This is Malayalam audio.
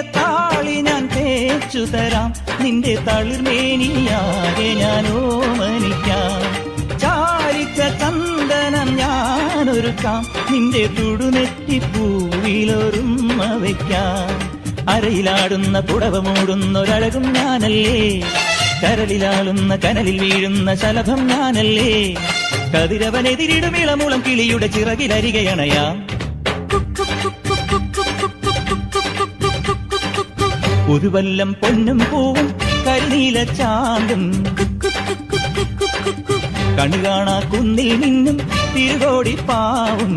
താളി ഞാൻ തേച്ചു തരാം. നിന്റെ തളിർമേനിയാകെ ഞാൻ ഓമനിക്കാം. ചാരിച്ച ചന്ദനം ഞാനൊരുക്കാം. നിന്റെ തുടുനെറ്റിപ്പൂവിലൊരുമ വയ്ക്കാം അരയിലാടുന്ന പുടവ മൂടുന്നൊരഴകും ഞാനല്ലേ? കരളിലാളുന്ന കനലിൽ വീഴുന്ന ശലഭം ഞാനല്ലേ? കതിരവനെതിരിടും ഇളമൂളം കിളിയുടെ ചിറകിലരികയണയാം ഒരു വല്ലം പൊന്നും പൂവും കരിനീല ചാണ്ടും കണി കാണാ കുന്നിൽ നിന്നും തിരുകോടി പാവും.